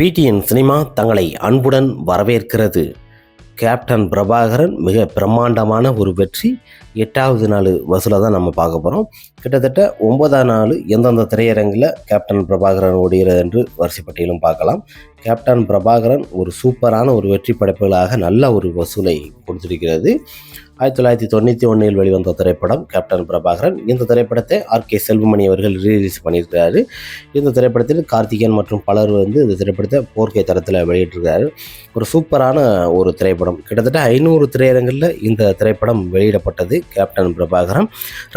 PTN cinema தங்களை அன்புடன் வரவேற்கிறது. கேப்டன் பிரபாகரன் மிக பிரம்மாண்டமான ஒரு வெற்றி. எட்டாவது நாள் வசூலை தான் நம்ம பார்க்க போகிறோம் கிட்டத்தட்ட ஒன்பதாம் நாள் எந்தெந்த திரையரங்கில் கேப்டன் பிரபாகரன் ஓடுகிறது என்று வரிசைப்பட்டியலும் பார்க்கலாம். கேப்டன் பிரபாகரன் ஒரு சூப்பரான ஒரு வெற்றி படைப்புகளாக நல்ல ஒரு வசூலை கொடுத்திருக்கிறது. ஆயிரத்தி தொள்ளாயிரத்தி தொண்ணூற்றி ஒன்றில் வெளிவந்த திரைப்படம் கேப்டன் பிரபாகரன். இந்த திரைப்படத்தை ஆர் கே செல்வமணி அவர்கள் ரீரிலீஸ் பண்ணியிருக்கிறாரு. இந்த திரைப்படத்தில் கார்த்திகேயன் மற்றும் பலர் வந்து இந்த திரைப்படத்தை போர்க்கை தரத்தில் வெளியிட்டிருக்காரு ஒரு சூப்பரான ஒரு திரைப்படம். கிட்டத்தட்ட ஐநூறு திரையரங்கில் இந்த திரைப்படம் வெளியிடப்பட்டது கேப்டன் பிரபாகரன்.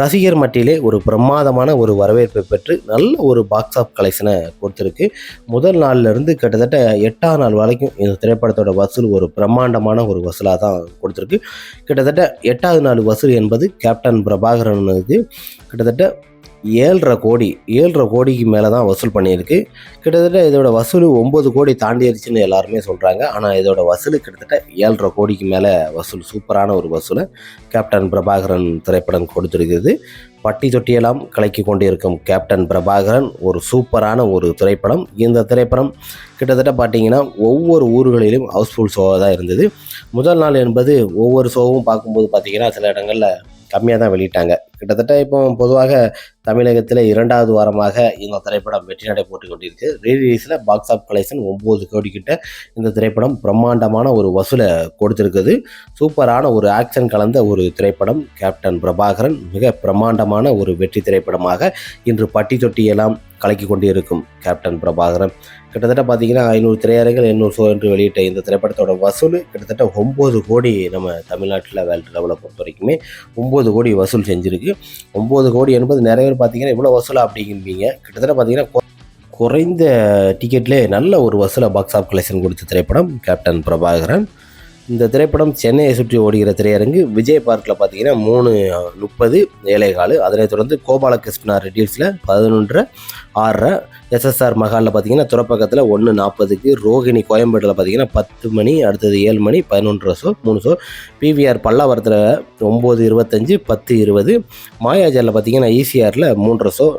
ரசிகர் மட்டிலே ஒரு பிரமாதமான ஒரு வரவேற்பை பெற்று நல்ல ஒரு பாக்ஸ் ஆஃப் கலெக்ஷனை கொடுத்துருக்கு. முதல் நாள்ல இருந்து கிட்டத்தட்ட எட்டாம் நாள் வரைக்கும் இந்த திரைப்படத்தோட வசூல் ஒரு பிரம்மாண்டமான ஒரு வசூலாக தான் கொடுத்துருக்கு. கிட்டத்தட்ட எட்டாவது நாள் வசூல் என்பது கேப்டன் பிரபாகரனுக்கு கிட்டத்தட்ட ஏழரை கோடி ஏழரை கோடிக்கு மேலே தான் வசூல் பண்ணியிருக்கு. கிட்டத்தட்ட இதோட வசூல் ஒம்பது கோடி தாண்டிடுச்சுன்னு எல்லாருமே சொல்கிறாங்க ஆனால் இதோட வசூல் கிட்டத்தட்ட ஏழரை கோடிக்கு மேலே வசூல் சூப்பரான ஒரு வசூலை. கேப்டன் பிரபாகரன் திரைப்படம் கொடுத்துருக்குது பட்டி தொட்டியெல்லாம் கலக்கி கொண்டிருக்கும் கேப்டன் பிரபாகரன் ஒரு சூப்பரான ஒரு திரைப்படம். இந்த திரைப்படம் கிட்டத்தட்ட பார்த்தீங்கன்னா ஒவ்வொரு ஊர்களிலும் ஹவுஸ்ஃபுல் ஷோவாக தான் இருந்தது. முதல் நாள் என்பது ஒவ்வொரு ஷோவும் பார்க்கும்போது பார்த்தீங்கன்னா சில இடங்களில் கம்மியாக தான் வெளியிட்டாங்க. கிட்டத்தட்ட இப்போ பொதுவாக தமிழகத்தில் இரண்டாவது வாரமாக இந்த திரைப்படம் வெற்றி நடை போட்டு கொண்டிருக்கு. ரீலீஸில் பாக்ஸ் ஆஃப் கலெக்ஷன் ஒம்பது கோடி கிட்ட இந்த திரைப்படம் பிரம்மாண்டமான ஒரு வசூலை கொடுத்துருக்குது. சூப்பரான ஒரு ஆக்ஷன் கலந்த ஒரு திரைப்படம். கேப்டன் பிரபாகரன் மிக பிரம்மாண்டமான ஒரு வெற்றி திரைப்படமாக இன்று பட்டி தொட்டியெல்லாம் கலக்கி கொண்டிருக்கும் கேப்டன் பிரபாகரன். கிட்டத்தட்ட பார்த்தீங்கன்னா ஐநூறு திரையரங்கள் எண்ணூறு ஷோ என்று வெளியிட்ட இந்த திரைப்படத்தோட வசூல் கிட்டத்தட்ட ஒம்பது கோடி நம்ம தமிழ்நாட்டில் வேல்ட் லெவலை பொறுத்த வரைக்குமே ஒம்பது கோடி வசூல் செஞ்சுருக்கு. ஒம்பது கோடி என்பது நிறைய பேர் பார்த்தீங்கன்னா இவ்வளோ வசூலா அப்படிங்கிறீங்க. கிட்டத்தட்ட பார்த்தீங்கன்னா குறைந்த டிக்கெட்லேயே நல்ல ஒரு வசூலாக பாக்ஸ் ஆஃப் கலெக்ஷன் கொடுத்த திரைப்படம் கேப்டன் பிரபாகரன் இந்த திரைப்படம் சென்னையை சுற்றி ஓடுகிற திரையரங்கு விஜய் பார்க்கில் பார்த்தீங்கன்னா மூணு முப்பது ஏழைகாலு அதனைத் தொடர்ந்து கோபாலகிருஷ்ணா ரெடியூஸில் பதினொன்றரை ஆறரை எஸ்எஸ்ஆர் மகாலில் பார்த்தீங்கன்னா துறப்பக்கத்தில் ஒன்று நாற்பதுக்கு ரோகிணி கோயம்பேட்டில் பார்த்தீங்கன்னா பத்து மணி அடுத்தது ஏழு மணி பதினொன்றரை ஷோ மூணு ஷோ பிவிஆர் பல்லாவரத்தில் ஒம்பது இருபத்தஞ்சு பத்து இருபது. மாயாஜாரில் பார்த்தீங்கன்னா ஈசிஆரில் மூன்றரை ஷோ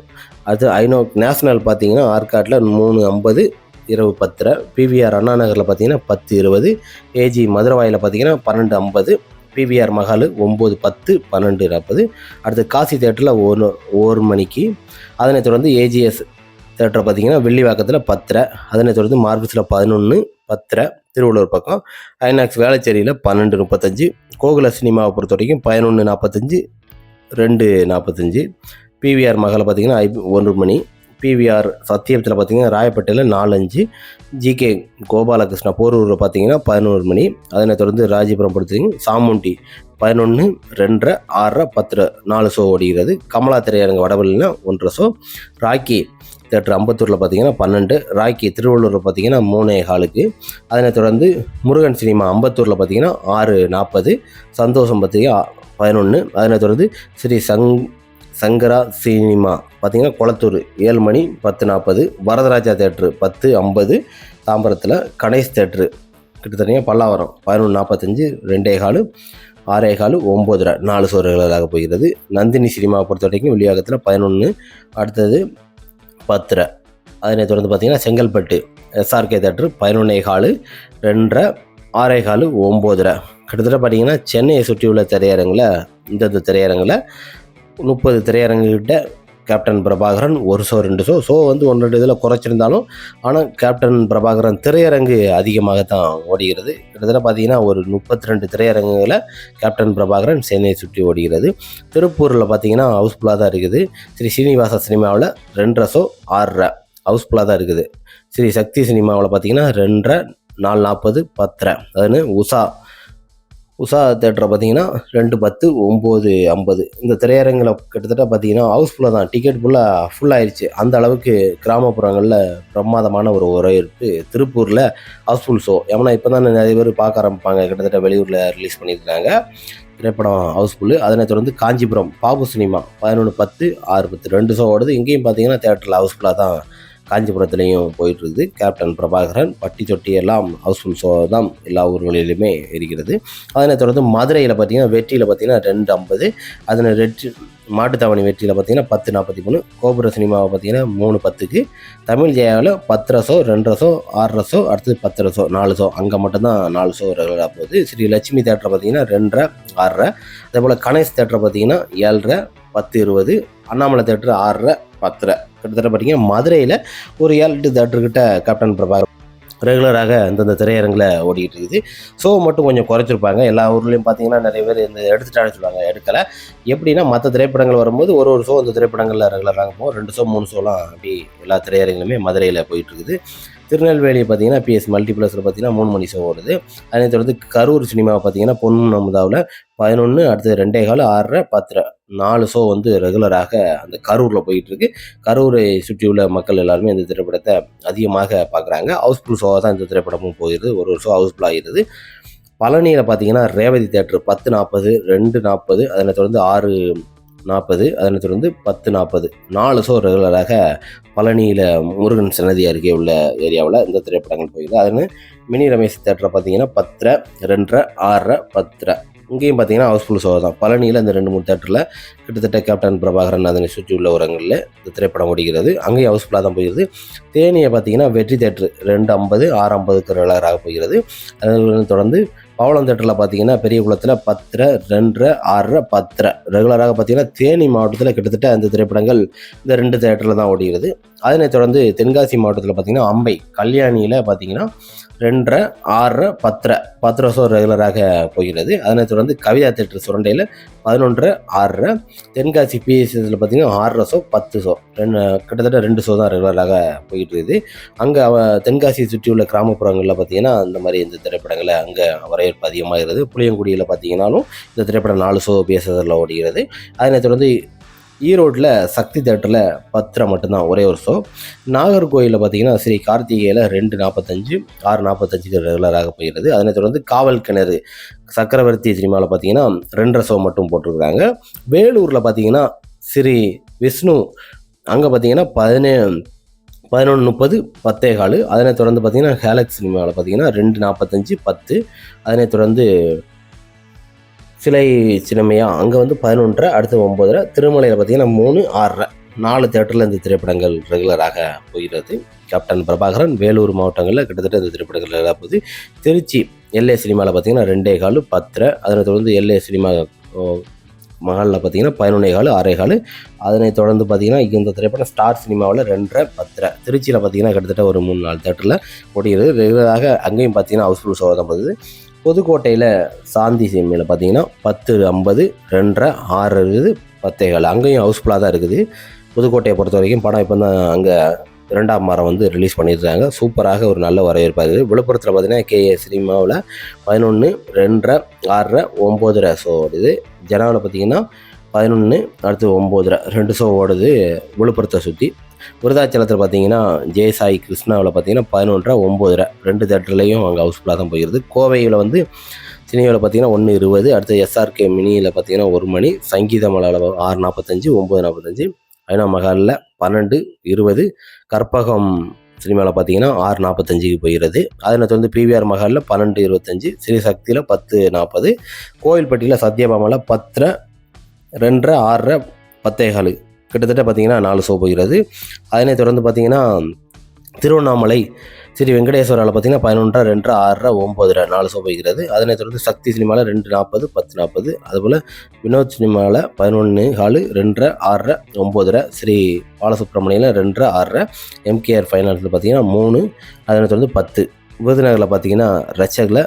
அது ஐநோ நேஷனல் பார்த்தீங்கன்னா ஆற்காட்டில் மூணு ஐம்பது. இரவு பத்தரை. பிவிஆர் அண்ணா நகரில் பார்த்தீங்கன்னா பத்து இருபது. ஏஜி மதுரவாயில் பார்த்தீங்கன்னா பன்னெண்டு ஐம்பது. பிவிஆர் மகால் ஒம்பது பத்து பன்னெண்டு நாற்பது. அடுத்து காசி தேட்டரில் ஒன்று ஒரு மணிக்கு. அதனைத் தொடர்ந்து ஏஜிஎஸ் தேட்டரை பார்த்தீங்கன்னா வெள்ளிவாக்கத்தில் பத்தரை. அதனைத் தொடர்ந்து மார்பிஸில் பதினொன்று பத்தரை. திருவள்ளூர் பக்கம். ஐநாக்ஸ் வேளச்சேரியில் பன்னெண்டு முப்பத்தஞ்சு. கோகுல சினிமாவை பொறுத்த வரைக்கும் பதினொன்று நாற்பத்தஞ்சு ரெண்டு நாற்பத்தஞ்சு. பிவிஆர் மகளில் பார்த்தீங்கன்னா ஐ ஒன்று மணி. பிவிஆர் சத்தியத்தில் பார்த்தீங்கன்னா ராயப்பேட்டையில் நாலஞ்சு ஜிகே கோபாலகிருஷ்ணா போரூரில் பார்த்தீங்கன்னா பதினோரு மணி. அதனைத் தொடர்ந்து ராஜிபுரம் பொறுத்தவரைக்கும் சாமுண்டி பதினொன்று ரெண்டரை ஆறரை பத்தரை நாலு ஷோ ஓடுகிறது கமலா திரையரங்க வடவழினா ஒன்றரை ஷோ ராக்கி தேட்டர் அம்பத்தூரில் பார்த்தீங்கன்னா பன்னெண்டு. ராக்கி திருவள்ளூரில் பார்த்தீங்கன்னா மூணே ஹாலுக்கு. அதனைத் தொடர்ந்து முருகன் சினிமா அம்பத்தூரில் பார்த்தீங்கன்னா ஆறு நாற்பது சந்தோஷம் பார்த்தீங்கன்னா பதினொன்று அதனைத் தொடர்ந்து ஸ்ரீ சங் சங்கரா சினிமா. பார்த்திங்கன்னா குளத்தூர் ஏழு மணி பத்து நாற்பது வரதராஜா தேட்ரு பத்து ஐம்பது தாம்பரத்தில் கணேஷ் தேட்ரு கிட்டத்தட்ட பல்லாவரம் பதினொன்று நாற்பத்தஞ்சு ரெண்டே காலு ஆறே காலு ஒம்பது நாலு சோறுகளாக போகிறது. நந்தினி சினிமாவை பொறுத்த வரைக்கும் வெளியாகத்தில் பதினொன்று அடுத்தது பத்துரை. அதனை தொடர்ந்து பார்த்தீங்கன்னா செங்கல்பட்டு எஸ்ஆர்கே தேட்ரு பதினொன்னே காலு ரெண்டரை ஆறே காலு ஒம்போதரை. கிட்டத்தட்ட பார்த்திங்கன்னா சென்னையை சுற்றியுள்ள திரையரங்கில் இந்தந்த திரையரங்கில் முப்பது திரையரங்குகிட்ட கேப்டன் பிரபாகரன் ஒரு ஷோ ரெண்டு ஷோ. ஷோ வந்து ஒன்று ரெண்டு இதில் குறைச்சிருந்தாலும் ஆனால் கேப்டன் பிரபாகரன் திரையரங்கு அதிகமாக தான் ஓடுகிறது. கிட்டத்தட்ட பார்த்தீங்கன்னா ஒரு முப்பத்தி ரெண்டு திரையரங்குகளை கேப்டன் பிரபாகரன் சென்னையை சுற்றி ஓடுகிறது. திருப்பூரில் பார்த்தீங்கன்னா ஹவுஸ்ஃபுல்லாக தான் இருக்குது. ஸ்ரீ ஸ்ரீனிவாச சினிமாவில் ரெண்டரை ஷோ ஆறரை ஹவுஸ்ஃபுல்லாக தான் இருக்குது. ஸ்ரீ சக்தி சினிமாவில் பார்த்தீங்கன்னா ரெண்டரை நாலு நாற்பது பத்தரை. அதுன்னு உஷா உஷா தேட்டரை பார்த்தீங்கன்னா ரெண்டு பத்து ஒம்பது ஐம்பது. இந்த திரையரங்கில் கிட்டத்தட்ட பார்த்தீங்கன்னா ஹவுஸ்ஃபுல்லாக தான். டிக்கெட் ஃபுல்லாக ஃபுல் ஆயிடுச்சு அந்த அளவுக்கு கிராமப்புறங்களில் பிரமாதமான ஒரு வரவேற்பு திருப்பூரில் ஹவுஸ்ஃபுல் ஷோ ஏன்னா இப்போ தான் நிறைய பேர் பார்க்க ஆரம்பிப்பாங்க. கிட்டத்தட்ட வெளியூரில் ரிலீஸ் பண்ணியிருக்காங்க. திரைப்படம் ஹவுஸ்ஃபுல்லு அதனை தொடர்ந்து காஞ்சிபுரம் பாபு சினிமா பதினொன்று பத்து ஆறு பத்து. ரெண்டு ஷோ ஓடுது. இங்கேயும் பார்த்தீங்கன்னா தேட்டரில் ஹவுஸ்ஃபுல்லாக தான் காஞ்சிபுரத்துலேயும் போயிட்டுருக்குது. கேப்டன் பிரபாகரன் பட்டி தொட்டி எல்லாம் ஹவுஸ்ஃபுல் ஷோ தான் எல்லா ஊர்களிலுமே இருக்கிறது. அதனை தொடர்ந்து மதுரையில் பார்த்தீங்கன்னா வெற்றியில் பார்த்தீங்கன்னா ரெண்டு ஐம்பது. அதில் ரெட்டி மாட்டுத்தாவணி வெற்றியில் பார்த்தீங்கன்னா பத்து நாற்பத்தி மூணு. கோபுர சினிமாவை பார்த்தீங்கன்னா மூணு பத்துக்கு. தமிழ் ஜெயாவில் பத்து ரசோ ரெண்டு ரசோ ஆறு ரசோ அடுத்தது பத்து ரசோ நாலு சோ அங்கே மட்டும்தான் நாலு ஷோ ரெகுலராக போகுது. ஸ்ரீ லட்சுமி தேட்டரை பார்த்தீங்கன்னா ரெண்டரை ஆறரை. அதே போல் கணேஷ் தேட்டரை பார்த்தீங்கன்னா ஏழரை பத்து இருபது. அண்ணாமலை தேட்டர் ஆறரை பத்தரை. கிட்டத்தட்ட பார்த்தீங்கன்னா மதுரையில் ஒரு ஏழு தேட்டர்கிட்ட கேப்டன் பிரபாகர் ரெகுலராக அந்தந்த திரையரங்கில் ஓடிக்கிட்டு இருக்குது. ஷோ மட்டும் கொஞ்சம் குறைச்சிருப்பாங்க. எல்லா ஊர்லேயும் பார்த்தீங்கன்னா நிறைய பேர் இந்த எடுத்துட்டான்னு சொல்லுவாங்க எடுக்கலை. எப்படின்னா மற்ற திரைப்படங்கள் வரும்போது ஒரு ஒரு ஷோ அந்த திரைப்படங்களில் ரெகுலராக போகும் ரெண்டு ஷோ மூணு ஷோலாம் அப்படி எல்லா திரையரங்கிலுமே மதுரையில் போயிட்டுருக்குது திருநெல்வேலி பார்த்தீங்கன்னா பிஎஸ் மல்டிப்ளஸில் பார்த்தீங்கன்னா மூணு மணி ஷோ ஓடுது. அதனை தொடர்ந்து கரூர் சினிமாவை பார்த்தீங்கன்னா பொன் அமுதாவில் பதினொன்று அடுத்தது ரெண்டே கால் ஆறரை பத்தரை நாலு ஷோ வந்து ரெகுலராக அந்த கரூரில் போயிட்டுருக்கு. கரூரை சுற்றியுள்ள மக்கள் எல்லாருமே இந்த திரைப்படத்தை அதிகமாக பார்க்குறாங்க. ஹவுஸ்ஃபுல் ஷோவாக தான் இந்த திரைப்படமும் போயிடுது ஒரு ஒரு ஷோ ஹவுஸ்ஃபுல் ஆகிடுது பழனியில் பார்த்தீங்கன்னா ரேவதி தேட்டர் பத்து நாற்பது ரெண்டு நாற்பது அதனை தொடர்ந்து ஆறு நாற்பது அதனை தொடர்ந்து பத்து நாற்பது. நாலு ஷோ ரெகுலராக பழனியில் முருகன் சன்னதி அருகே உள்ள ஏரியாவில் இந்த திரைப்படங்கள் போயிடுது அதுன்னு மினி ரமேஷ் தேட்டரை பார்த்தீங்கன்னா பத்தரை ரெண்டரை ஆறரை பத்தரை. இங்கேயும் பார்த்தீங்கன்னா ஹவுஸ்ஃபுல் ஷோ தான். பழனியில் இந்த ரெண்டு மூணு தேட்டரில் கிட்டத்தட்ட கேப்டன் பிரபாகரன் அதனை சுற்றி உள்ள உரங்களில் இந்த திரைப்படம் ஓடுகிறது அங்கேயும் ஹவுஸ்ஃபுல்லாக தான் போகிறது தேனியை பார்த்தீங்கன்னா வெற்றி தேட்டர் ரெண்டு ஐம்பது ஆறு ஐம்பதுக்கு ரெகுலராக போகிறது அதனை தொடர்ந்து பவளம் தேட்டரில் பார்த்தீங்கன்னா பெரிய குளத்தில் பத்தரை ரெண்டரை ஆறரை பத்தரை. ரெகுலராக பார்த்தீங்கன்னா தேனி மாவட்டத்தில் கிட்டத்தட்ட அந்த திரைப்படங்கள் இந்த ரெண்டு தேட்டரில் தான் ஓடுகிறது அதனைத் தொடர்ந்து தென்காசி மாவட்டத்தில் பார்த்தீங்கன்னா அம்பை கல்யாணியில் பார்த்தீங்கன்னா ரெண்டரை ஆறரை பத்தரை. பத்தரை வருஷம் ரெகுலராக போகிறது. அதனைத் தொடர்ந்து கவிதா தேட்டர் சுரண்டையில் பதினொன்றரை ஆறரை. தென்காசி பிஎஸ்எஸில் பார்த்தீங்கன்னா ஆறரை ஷோ பத்து ஷோ ரெண்டு கிட்டத்தட்ட ரெண்டு ஷோ தான் ரெகுலராக போயிட்டு இருக்குது. அங்கே தென்காசியை தென்காசி சுற்றியுள்ள கிராமப்புறங்களில் பார்த்தீங்கன்னா இந்த மாதிரி இந்த திரைப்படங்களை அங்கே வரவேற்பு அதிகமாகிறது புளியங்குடியில் பார்த்தீங்கன்னாலும் இந்த திரைப்படம் நாலு ஷோ பிஎஸ்எஸ்ல ஓடுகிறது. அதனை தொடர்ந்து ஈரோட்டில் சக்தி தேட்டரில் பத்திரம் மட்டும்தான் ஒரே ஒரு ஷோ நாகர்கோயிலில் பார்த்தீங்கன்னா ஸ்ரீ கார்த்திகையில் ரெண்டு நாற்பத்தஞ்சு ஆறு நாற்பத்தஞ்சுக்கு ரெகுலராக போகிறது. அதனைத் தொடர்ந்து காவல் கிணறு சக்கரவர்த்தி சினிமாவில் பார்த்தீங்கன்னா ரெண்டரை ஷோ மட்டும் போட்டிருக்கிறாங்க வேலூரில் பார்த்தீங்கன்னா ஸ்ரீ விஷ்ணு அங்கே பார்த்தீங்கன்னா பதினே பதினொன்று முப்பது பத்தே கால் அதனைத் தொடர்ந்து பார்த்தீங்கன்னா ஹேலக்ஸ் சினிமாவில் பார்த்தீங்கன்னா ரெண்டு நாற்பத்தஞ்சு பத்து. அதனை தொடர்ந்து சிலை சினிமையா அங்கே வந்து பதினொன்றரை அடுத்து ஒம்போதரை. திருமலையில் பார்த்தீங்கன்னா மூணு ஆறரை. நாலு தேட்டரில் இந்த திரைப்படங்கள் ரெகுலராக போகிறது. கேப்டன் பிரபாகரன் வேலூர் மாவட்டங்களில் கிட்டத்தட்ட இந்த திரைப்படங்கள் ரெகுலராக போகுது. திருச்சி எல்ஏ சினிமாவில் பார்த்தீங்கன்னா ரெண்டே கால் பத்தரை. அதனை தொடர்ந்து எல்ஏ சினிமா மகளில் பார்த்தீங்கன்னா பதினொன்னே காலு ஆறே கால். அதனை தொடர்ந்து பார்த்தீங்கன்னா இந்த திரைப்படம் ஸ்டார் சினிமாவில் ரெண்டரை பத்தரை. திருச்சியில் பார்த்தீங்கன்னா கிட்டத்தட்ட ஒரு மூணு நாலு தேட்டரில் ஓடுகிறது ரெகுலராக அங்கேயும் பார்த்தீங்கன்னா ஹவுஸ்ஃபுல் ஷோ தான் போகுது புதுக்கோட்டையில் சாந்தி சினிமையில் பார்த்தீங்கன்னா பத்து ஐம்பது ரெண்டரை ஆறு இருக்குது பத்தே கால். அங்கேயும் ஹவுஸ்ஃபுல்லாக தான் இருக்குது. புதுக்கோட்டையை பொறுத்த வரைக்கும் படம் இப்போ தான் அங்கே இரண்டாம் வாரம் வந்து ரிலீஸ் பண்ணியிருக்காங்க. சூப்பராக ஒரு நல்ல வரவேற்பாக இருக்குது. விழுப்புரத்தில் பார்த்தீங்கன்னா கேஏ சினிமாவில் பதினொன்று ரெண்டரை ஆறரை ஒம்போதரை ஷோ ஓடுது. ஜனாவில் பார்த்தீங்கன்னா பதினொன்று அடுத்து ஒம்போதரை ரெண்டு ஷோ ஓடுது விழுப்புரத்தை சுற்றி விருதாச்சலத்தில் பார்த்தீங்கன்னா ஜெயசாய் கிருஷ்ணாவில் பார்த்தீங்கன்னா பதினொன்றரை ஒம்போதரை ரெண்டு தேட்டர்லேயும் அங்கே ஹவுஸ்ஃபுல்லாக தான் போயிருது. கோவையில் வந்து சினிமாவில் பார்த்தீங்கன்னா ஒன்று இருபது அடுத்து எஸ்ஆர்கே மினியில் பார்த்தீங்கன்னா ஒரு மணி சங்கீத மலாவில் ஆறு நாற்பத்தஞ்சு ஒம்பது நாற்பத்தஞ்சு ஐநா மகாலில் பன்னெண்டு இருபது. கற்பகம் சினிமாவில் பார்த்தீங்கன்னா ஆறு நாற்பத்தஞ்சுக்கு போகிறது அதனை தொடர்ந்து பிவிஆர் மகாலில் பன்னெண்டு இருபத்தஞ்சு. ஸ்ரீ சக்தியில் பத்து நாற்பது. கோயில்பட்டியில் சத்யபாமாவில் பத்தரை ரெண்டரை ஆறரை பத்தேகாலு கிட்டத்தட்ட பார்த்தீங்கன்னா நாலு ஷோ போகிறது அதனை தொடர்ந்து பார்த்தீங்கன்னா திருவண்ணாமலை ஸ்ரீ வெங்கடேஸ்வராவில் பார்த்தீங்கன்னா பதினொன்றரை ரெண்டரை ஆறரை ஒம்பதுரை நாலு ஷோ போகிறது அதனை தொடர்ந்து சக்தி சினிமாவில் ரெண்டு நாற்பது பத்து நாற்பது அதுபோல் வினோத் சினிமாவில் பதினொன்று காலு ரெண்டரை ஆறரை ஒம்பதுரை ஸ்ரீ பாலசுப்ரமணியில் ரெண்டரை ஆறரை எம்கேஆர் ஃபைனான்ஸில் பார்த்தீங்கன்னா மூணு அதனை தொடர்ந்து பத்து. விருதுநகரில் பார்த்தீங்கன்னா ரச்சகில்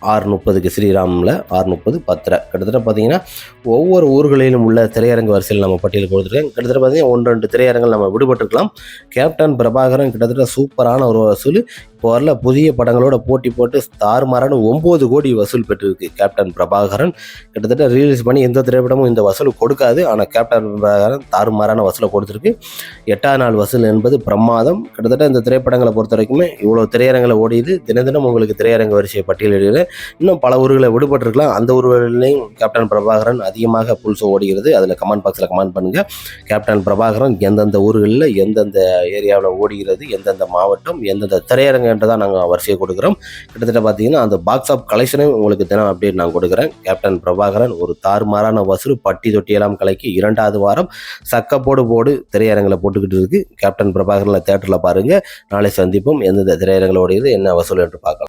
ஆறு முப்பதுக்கு ஸ்ரீராமில் ஆறு முப்பது பத்திரை. கிட்டத்தட்ட பார்த்தீங்கன்னா ஒவ்வொரு ஊர்களிலும் உள்ள திரையரங்கு வரிசையில் நம்ம பட்டியல் கொடுத்துருக்கேன். கிட்டத்தட்ட பார்த்தீங்கன்னா ஒன்று ரெண்டு திரையரங்கள் நம்ம விடுபட்டுருக்கலாம். கேப்டன் பிரபாகரன் கிட்டத்தட்ட சூப்பரான ஒரு வசூல். வரல புதிய படங்களோட போட்டி போட்டு தாறுமாறான ஒம்பது கோடி வசூல் பெற்றிருக்கு. கேப்டன் பிரபாகரன் கிட்டத்தட்ட ரிலீஸ் பண்ணி எந்த திரைப்படமும் இந்த வசூல் கொடுக்காது. ஆனால் கேப்டன் பிரபாகரன் தாறுமாறான வசூலை கொடுத்துருக்கு. எட்டாவது நாள் வசூல் என்பது பிரமாதம். கிட்டத்தட்ட இந்த திரைப்படங்களை பொறுத்த வரைக்குமே இவ்வளோ திரையரங்களை ஓடியது. தினம் தினம் உங்களுக்கு திரையரங்க வரிசையை பட்டியலிடுகிறேன். இன்னும் பல ஊர்களை விடுபட்டிருக்கலாம். அந்த ஊர்களிலையும் கேப்டன் பிரபாகரன் அதிகமாக புல்ஸோ ஓடுகிறது. அதில் கமெண்ட் பாக்ஸில் கமெண்ட் பண்ணுங்கள் கேப்டன் பிரபாகரன் எந்தெந்த ஊர்களில் எந்தெந்த ஏரியாவில் ஓடுகிறது எந்தெந்த மாவட்டம் எந்தெந்த திரையரங்குன்ட்டு தான் நாங்கள் வரிசையை கொடுக்குறோம். கிட்டத்தட்ட பார்த்தீங்கன்னா அந்த பாக்ஸ் ஆஃப் கலெக்ஷனையும் உங்களுக்கு தினம் அப்டேட் நான் கொடுக்குறேன். கேப்டன் பிரபாகரன் ஒரு தாறுமாறான வசூல் பட்டி தொட்டியெல்லாம் கலைக்கு இரண்டாவது வாரம் சக்கப்போடு போடு திரையரங்களை போட்டுக்கிட்டு இருக்கு. கேப்டன் பிரபாகரனில் தேட்டரில் பாருங்கள் நாளை சந்திப்போம். எந்தெந்த திரையரங்களோடையது என்ன வசூல் என்று பார்க்கலாம்.